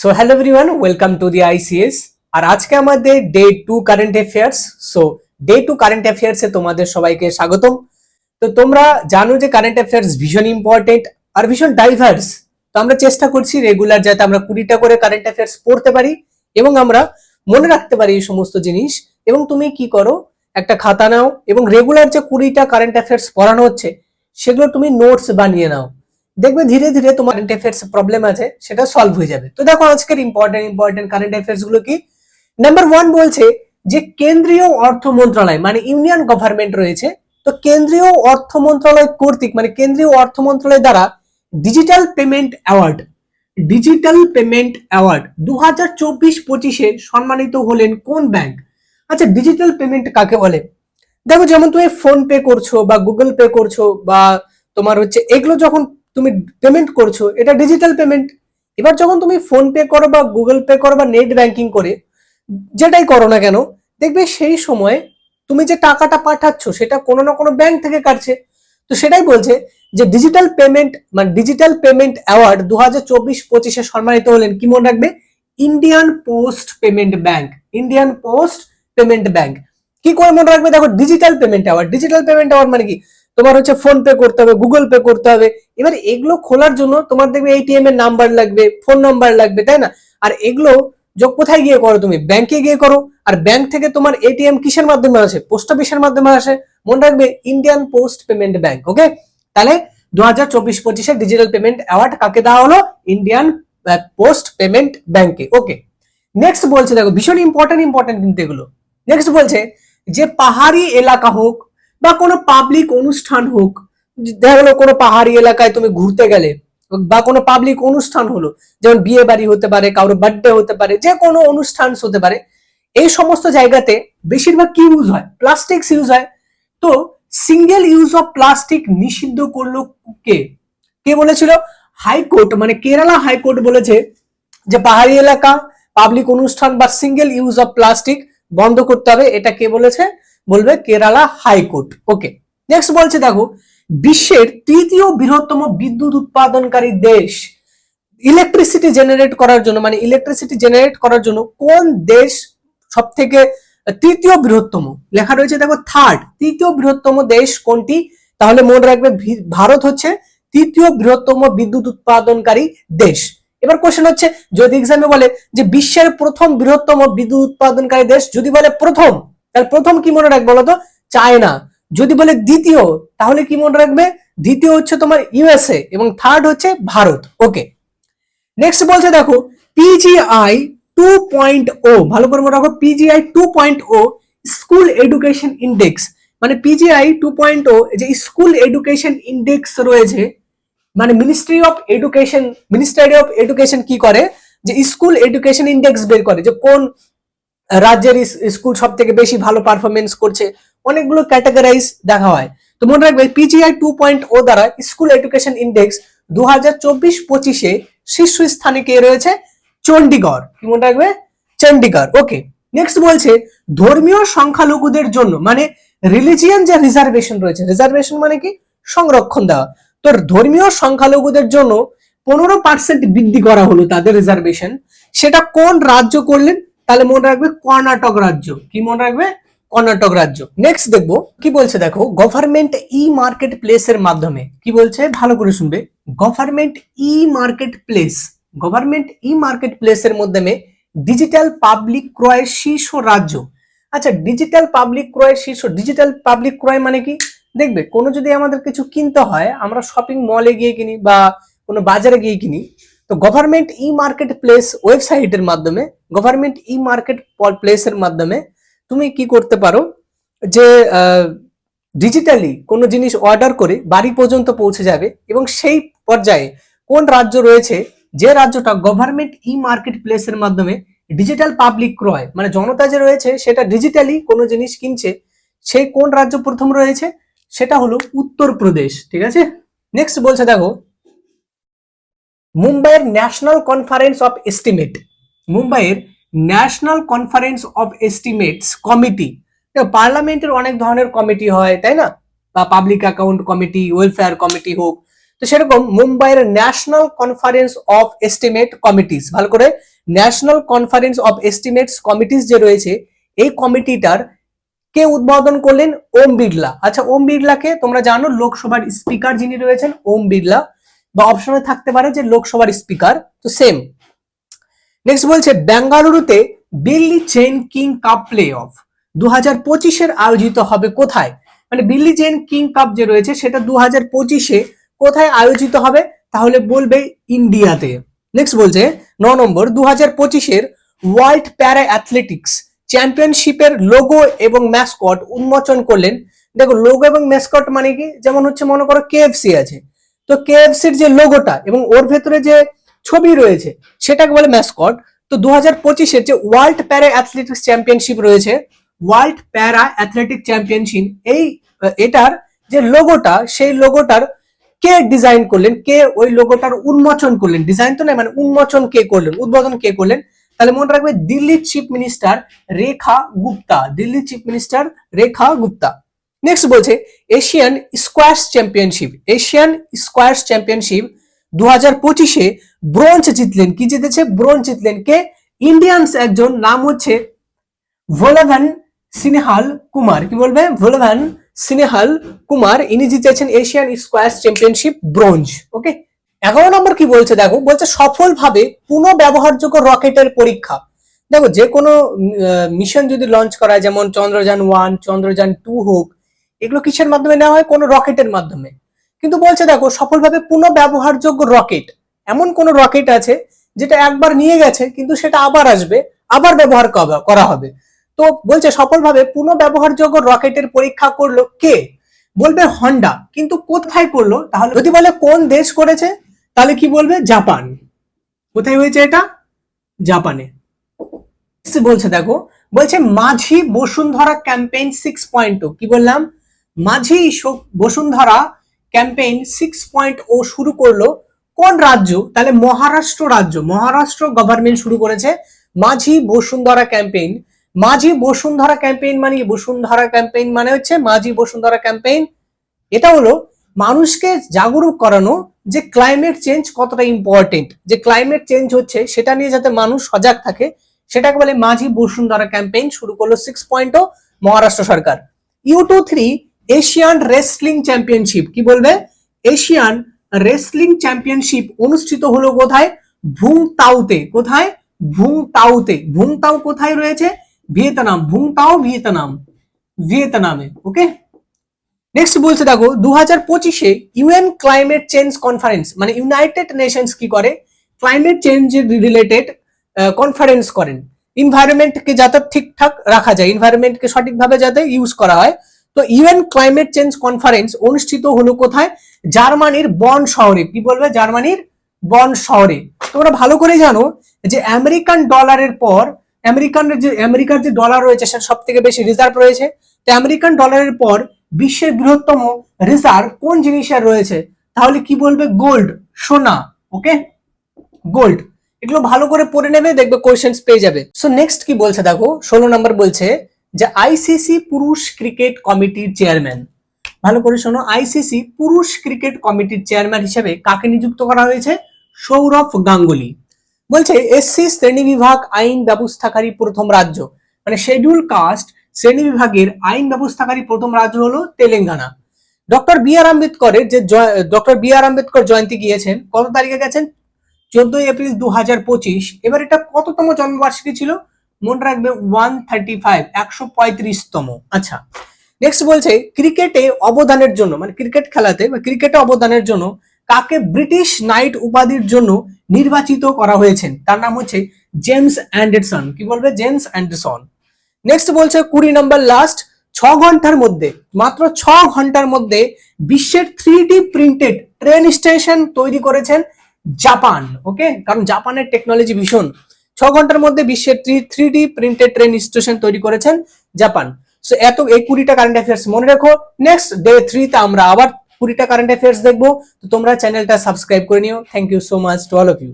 So hello everyone welcome to the ICS আর আজকে আমাদের day two current affairs so day two current অ্যাফেয়ার্সে তোমাদের সবাইকে স্বাগতম। তো তোমরা জানো যে কারেন্ট অ্যাফেয়ার্স ভীষণ ইম্পর্টেন্ট আর ভীষণ ডাইভার্স তো আমরা চেষ্টা করছি রেগুলার যাতে আমরা কুড়িটা করে কারেন্ট অ্যাফেয়ার্স পড়তে পারি এবং আমরা মনে রাখতে পারি এই সমস্ত জিনিস। এবং তুমি কি করো? একটা খাতা নাও এবং রেগুলার যে কুড়িটা কারেন্ট অ্যাফেয়ার্স পড়ানো হচ্ছে, সেগুলো তুমি নোটস বানিয়ে নাও। দেখবে ধীরে ধীরে তোমার কারেন্ট অ্যাফেয়ার্স প্রবলেম আছে, সেটা সলভ হয়ে যাবে। তো দেখো আজকের ইম্পর্টেন্ট ইম্পর্টেন্ট কারেন্ট অ্যাফেয়ার্সগুলো কি? নাম্বার ওয়ান বলছে যে কেন্দ্রীয় অর্থ মন্ত্রণালয় মানে ইউনিয়ন গভর্নমেন্ট রয়েছে, তো কেন্দ্রীয় অর্থ মন্ত্রণালয় কর্তৃক মানে কেন্দ্রীয় অর্থ মন্ত্রণালয় দ্বারা digital payment award digital payment award দু হাজার চব্বিশ পঁচিশে সম্মানিত হলেন কোন ব্যাংক আচ্ছা ডিজিটাল পেমেন্ট কাকে বলে? দেখো, যেমন তুমি ফোন পে করছ বা গুগল পে করছ বা তোমার হচ্ছে, এগুলো যখন তুমি পেমেন্ট করছ, এটা ডিজিটাল পেমেন্ট এবার যখন তুমি ফোন পে করো বা গুগল পে করো বা নেট ব্যাংকিং করে, যেটাই করো না কেন, দেখবে সেই সময় তুমি যে টাকাটা পাঠাচ্ছ, সেটা কোনো না কোনো ব্যাংক থেকে কাটছে। তো সেটাই বলছে যে ডিজিটাল পেমেন্ট মানে ডিজিটাল পেমেন্ট অ্যাওয়ার্ড দু হাজার চব্বিশ পঁচিশে সম্মানিত হলেন, কি মনে রাখবে? Indian post payment bank Indian post payment bank কি করে মনে রাখবে? দেখো digital payment award digital payment award মানে কি? তোমার হচ্ছে ফোন পে করতে হবে গুগল পে করতে হবে এবার এগুলো খোলার জন্য তোমার দেখবে এটিএম এর নাম্বার লাগবে ফোন নাম্বার লাগবে, তাই না? আর এগুলো যোগ কোথায় গিয়ে করো তুমি? ব্যাংকে গিয়ে করো। আর ব্যাংক থেকে তোমার এটিএম কিসের মাধ্যমে আসে? পোস্ট অফিসের মাধ্যমে আসে। মনে রাখবে Indian post payment bank okay তাহলে দু হাজার চব্বিশ পঁচিশে ডিজিটাল পেমেন্ট অ্যাওয়ার্ড কাকে দেওয়া হলো? ইন্ডিয়ান পোস্ট পেমেন্ট ব্যাংকে ওকে নেক্সট বলছে, দেখো, ভীষণ ইম্পর্টেন্ট ইম্পর্টেন্ট কিন্তু এগুলো। নেক্সট বলছে, যে পাহাড়ি এলাকা হোক বা কোনো পাবলিক অনুষ্ঠান হোক দেখা গেলো কোনো পাহাড়ি এলাকায় তুমি ঘুরতে গেলে বা কোনো পাবলিক অনুষ্ঠান হলো, যেমন বিয়ে বাড়ি হতে পারে, কারোর বার্থডে হতে পারে, যে কোনো অনুষ্ঠান হতে পারে, এই সমস্ত জায়গাতে বেশিরভাগ কি ইউজ হয়? প্লাস্টিক ইউজ হয়। তো সিঙ্গেল ইউজ অফ প্লাস্টিক নিষিদ্ধ করল কে? কে বলেছিল? হাইকোর্ট মানে কেরালা হাইকোর্ট বলেছে যে পাহাড়ি এলাকা পাবলিক অনুষ্ঠান বা সিঙ্গেল ইউজ অফ প্লাস্টিক বন্ধ করতে হবে। এটা কে বলেছে? বলবে কেরালা হাইকোর্ট ওকে নেক্সট বলছে, দেখো বিশ্বের তৃতীয় বৃহত্তম বিদ্যুৎ উৎপাদনকারী দেশ। ইলেকট্রিসিটি জেনারেট করার জন্য মানে ইলেকট্রিসিটি জেনারেট করার জন্য কোন দেশ সব থেকে তৃতীয় বৃহত্তম? লেখা রয়েছে দেখো থার্ড তৃতীয় বৃহত্তম দেশ কোনটি? তাহলে মনে রাখবে ভারত হচ্ছে তৃতীয় বৃহত্তম বিদ্যুৎ উৎপাদনকারী দেশ। এবার কোশ্চেন হচ্ছে, যদি এক্সামে বলে যে বিশ্বের প্রথম বৃহত্তম বিদ্যুৎ উৎপাদনকারী দেশ, যদি বলে প্রথম, তাহলে প্রথম কি মনে রাখবে বলতো? চায়না। যদি বলে দ্বিতীয়, তাহলে কি মনে রাখবে? দ্বিতীয় হচ্ছে তোমার ইউএসএ এবং থার্ড হচ্ছে ভারত। ওকে। নেক্সট বলছে দেখো পিজিআই টু পয়েন্ট ও, ভালো করে মনে রাখো PGI two point O, school education index. মানে পিজিআই টু পয়েন্ট ও যে স্কুল এডুকেশন ইন্ডেক্স রয়েছে মানে ministry of education, ministry of education কি করে? যে স্কুল এডুকেশন ইন্ডেক্স বের করে, যে কোন রাজ্যের স্কুল সব থেকে বেশি ভালো পারফরমেন্স করছে অনেকগুলো ক্যাটাগরাইজ দেখা হয়। তো মনে রাখবে পিজিআই টু পয়েন্ট ও দ্বারা স্কুল এডুকেশন ইন্ডেক্স দু হাজার চব্বিশ পঁচিশে শীর্ষস্থানে কে রয়েছে চণ্ডীগড় কি মনে রাখবে? চণ্ডীগড় ওকে নেক্সট বলছে, ধর্মীয় সংখ্যালঘুদের জন্য মানে রিলিজিয়ান যে রিজার্ভেশন রয়েছে রিজার্ভেশন মানে কি? সংরক্ষণ দেওয়া। তো ধর্মীয় সংখ্যালঘুদের জন্য পনেরো পার্সেন্ট বৃদ্ধি করা হলো তাদের রিজার্ভেশন সেটা কোন রাজ্য করলেন? তাহলে মনে রাখবে কর্ণাটক রাজ্য। কি মনে রাখবে? কর্ণাটক রাজ্য। নেক্সট দেখব, কি বলছে দেখো গভর্নমেন্ট ই মার্কেট প্লেসের মাধ্যমে। কি বলছে? ভালো করে শুনবে। Government e market place government e market প্লেসের মাধ্যমে ডিজিটাল পাবলিক ক্রয়ের শীর্ষ রাজ্য। আচ্ছা ডিজিটাল পাবলিক ক্রয়ের শীর্ষ ডিজিটাল পাবলিক ক্রয় মানে কি? দেখবে, কোনো যদি আমাদের কিছু কিনতে হয়, আমরা শপিং মলে গিয়ে কিনি বা কোনো বাজারে গিয়ে কিনি, তো গভর্নমেন্ট ই মার্কেট প্লেস ওয়েবসাইটের মাধ্যমে গভর্নমেন্ট ই মার্কেট প্লেসের মাধ্যমে তুমি কি করতে পারো? যে ডিজিটালি কোনো জিনিস অর্ডার করে বাড়ি পর্যন্ত পৌঁছে যাবে এবং সেই পর্যায়ে কোন রাজ্য রয়েছে যে রাজ্যটা গভর্নমেন্ট ই মার্কেট প্লেসের মাধ্যমে ডিজিটাল পাবলিক ক্রয় মানে জনতা যে রয়েছে সেটা ডিজিটালি কোনো জিনিস কিনছে সেই কোন রাজ্য প্রথম রয়েছে? সেটা হলো উত্তরপ্রদেশ ঠিক আছে? নেক্সট বলছে দেখো, মুম্বাইয়ের ন্যাশনাল কনফারেন্স অফ এস্টিমেট মুম্বাইয়ের national conference of estimates committee পার্লামেন্টের অনেক ধরনের কমিটি হয়, তাই না? বা public account committee welfare committee হোক। তো সেরকম মুম্বাইয়ের national conference of estimate committees ভালো করে national conference of estimates committees যে রয়েছে, এই কমিটিটার কে উদ্বোধন করলেন? ওম বিড়লা। আচ্ছা ওম বিড়লাকে তোমরা জানো, লোকসভার স্পিকার যিনি রয়েছেন, ওম বিড়লা। বা অপশনে থাকতে পারে যে লোকসভার স্পিকার তো সেম নেক্সট বলছে, বেঙ্গালুরুতে দিল্লি চেন কিং কাপ প্লে অফ দু হাজার পঁচিশের আয়োজিত হবে কোথায়? মানে দিল্লি চেন কিং কাপ যে রয়েছে, সেটা দু হাজার পঁচিশে কোথায় আয়োজিত হবে? তাহলে বলবে ইন্ডিয়াতে। নেক্সট বলছে, ন নম্বর দু হাজার পঁচিশের ওয়ার্ল্ড প্যারা অ্যাথলেটিক্স চ্যাম্পিয়নশিপের লোগো এবং ম্যাসকট উন্মোচন করলেন। দেখো, লোগো এবং ম্যাসকট মানে কি? যেমন হচ্ছে, মনে করো কেএফসি আছে। তো কেএফসির যে লোগোটা এবং ওর ভেতরে যে ছবি রয়েছে, সেটাকে বলে ম্যাসকট তো দু হাজার পঁচিশের যে ওয়ার্ল্ড প্যারা অ্যাথলেটিক্স চ্যাম্পিয়নশিপ রয়েছে ওয়ার্ল্ড প্যারা অ্যাথলেটিক চ্যাম্পিয়নশিপ এই এটার যে লোগোটা সেই লোগোটার কে ডিজাইন করলেন, কে ওই লোগোটার উন্মোচন করলেন? ডিজাইন তো নয় মানে উন্মোচন কে করলেন, উদ্বোধন কে করলেন? তাহলে মনে রাখবে দিল্লির চিফ মিনিস্টার রেখা গুপ্তা, দিল্লির chief minister Rekha Gupta. Next বলছে Asian squash championship Asian squash championship দু হাজার পঁচিশে ব্রোঞ্জ জিতলেন। কি জিতেছে? ব্রোঞ্জ জিতলেন কে? ইন্ডিয়ান্স একজন, নাম হচ্ছে ভোলাভান সিনেহাল কুমার। কি বলবে? ভোলাভান সিনেহাল কুমার, ইনি জিতেছেন Asian squash championship bronze. Okay? এগারো নম্বর কি বলছে? দেখো, বলছে সফলভাবে পুনঃ ব্যবহারযোগ্য রকেটের পরীক্ষা। দেখো, যে কোনো মিশন যদি লঞ্চ করা হয়, যেমন চন্দ্রযান ওয়ান চন্দ্রযান টু হোক, এগুলো কিসের মাধ্যমে নেওয়া হয়? কোনো রকেটের মাধ্যমে। কিন্তু বলছে দেখো, সফলভাবে পুনঃ ব্যবহারযোগ্য রকেট, এমন কোন রকেট আছে যেটা একবার নিয়ে গেছে, কিন্তু সেটা আবার আসবে, আবার ব্যবহার করা- হবে। তো বলছে সফলভাবে পুনঃ ব্যবহারযোগ্য রকেটের পরীক্ষা করল কে? বলবে হন্ডা। কিন্তু কোথায় করল? তাহলে যদি বলে কোন দেশ করেছে, তাহলে কি বলবে? জাপান। কোথায় হয়েছে এটা? জাপানে। বলছে দেখো, বলছে মাঝি বসুন্ধরা ক্যাম্পেইন সিক্স পয়েন্ট কি বললাম? Majhi Vasundhara campaign six point O শুরু করল কোন রাজ্য? তাহলে মহারাষ্ট্র রাজ্য। মহারাষ্ট্র গভর্নমেন্ট শুরু করেছে মাঝি বসুন্ধরা ক্যাম্পেইন মাঝি বসুন্ধরা ক্যাম্পেইন মানে? বসুন্ধরা ক্যাম্পেইন মানে হচ্ছে মাঝি বসুন্ধরা ক্যাম্পেইন এটা হলো মানুষকে জাগরুক করানো যে ক্লাইমেট চেঞ্জ কতটা ইম্পর্টেন্ট যে ক্লাইমেট চেঞ্জ হচ্ছে সেটা নিয়ে যাতে মানুষ সজাগ থাকে, সেটাকে বলে মাঝি বসুন্ধরা ক্যাম্পেইন শুরু করল সিক্স পয়েন্টও মহারাষ্ট্র সরকার। U two three Asian wrestling championship কি বলবে? এশিয়ান রেসলিং চ্যাম্পিয়নশিপ অনুষ্ঠিত হলো কোথায়? ভুংতাউতে। কোথায়? ভুংতাউতে। ভুংতাউ কোথায় রয়েছে? Vietnam. Vung Tau Vietnam. ভিয়েতনামে। Okay? Next বলছে, দেখো দু হাজার পঁচিশে ইউএন ক্লাইমেট চেঞ্জ কনফারেন্স মানে ইউনাইটেড নেশনস কি করে? ক্লাইমেট চেঞ্জ রিলেটেড কনফারেন্স করেন। ইনভায়রনমেন্টকে যাতে ঠিকঠাক রাখা যায় ইনভায়রনমেন্টকে সঠিকভাবে যাতে ইউজ করা হয় তো ইউএন ক্লাইমেট চেঞ্জ কনফারেন্স অনুষ্ঠিত হলো কোথায়? জার্মানির বন শহরে। কি বলবে জার্মানির? বন শহরে। তোমরা ভালো করে জানো যে আমেরিকান ডলারের পর, আমেরিকান যে, আমেরিকার যে ডলার রয়েছে সেটা সব থেকে বেশি রিজার্ভ রয়েছে। তো আমেরিকান ডলারের পর বিশ্বের বৃহত্তম রিজার্ভ কোন জিনিসের রয়েছে? তাহলে কি বলবে? গোল্ড সোনা ওকে গোল্ড এগুলো ভালো করে পড়ে নেবে, দেখবে কোয়েশ্চেন্স পেয়ে যাবে। সো নেক্সট কি বলছে দেখো? ষোলো নম্বর বলছে যে আইসিসি পুরুষ ক্রিকেট কমিটির চেয়ারম্যান ভালো করে শোনো আইসিসি পুরুষ ক্রিকেট কমিটির চেয়ারম্যান হিসেবে কাকে নিযুক্ত করা হয়েছে? সৌরভ গাঙ্গুলি। বলছে এসসি শ্রেণি বিভাগ আইন ব্যবস্থাকারী প্রথম রাজ্য। মানে শেডিউল কাস্ট শ্রেণি বিভাগের আইন ব্যবস্থাকারী প্রথম রাজ্য হলো তেলেঙ্গানা। ডক্টর বি আর আম্বেদকরের যে doctor B R Ambedkar Jayanti গিয়েছেন, কত তারিখে গেছেন? চোদ্দই এপ্রিল দু হাজার পঁচিশ। এবার এটা কততম জন্মবার্ষিকী ছিল? মনে রাখবে ওয়ান থার্টি ফাইভ একশো পঁয়ত্রিশতম। আচ্ছা নেক্সট বলছে, ক্রিকেটে অবদানের জন্য মানে ক্রিকেট খেলাতে বা ক্রিকেটে অবদানের জন্য কাকে ব্রিটিশ নাইট উপাধির জন্য নির্বাচিত করা হয়েছেন তার নাম হচ্ছে জেমস অ্যান্ডারসন। কি বলবে? James Anderson. নেক্সট বলছে, কুড়ি নম্বর লাস্ট ছ ঘণ্টার মধ্যে, মাত্র ছ ঘণ্টার মধ্যে বিশ্বের three D printed train station তৈরি করেছেন জাপান ওকে কারণ জাপানের টেকনোলজি ভীষণ। ছ ঘণ্টার মধ্যে বিশ্বের three D printed train station তৈরি করেছেন জাপান। সো এত, এই কুড়িটা কারেন্ট অ্যাফেয়ার্স মনে রেখো। নেক্সট ডে থ্রিতে আমরা আবার কুড়িটা কারেন্ট অ্যাফেয়ার্স দেখব। তো তোমরা চ্যানেলটা সাবস্ক্রাইব করে নিও। Thank you so much to all of you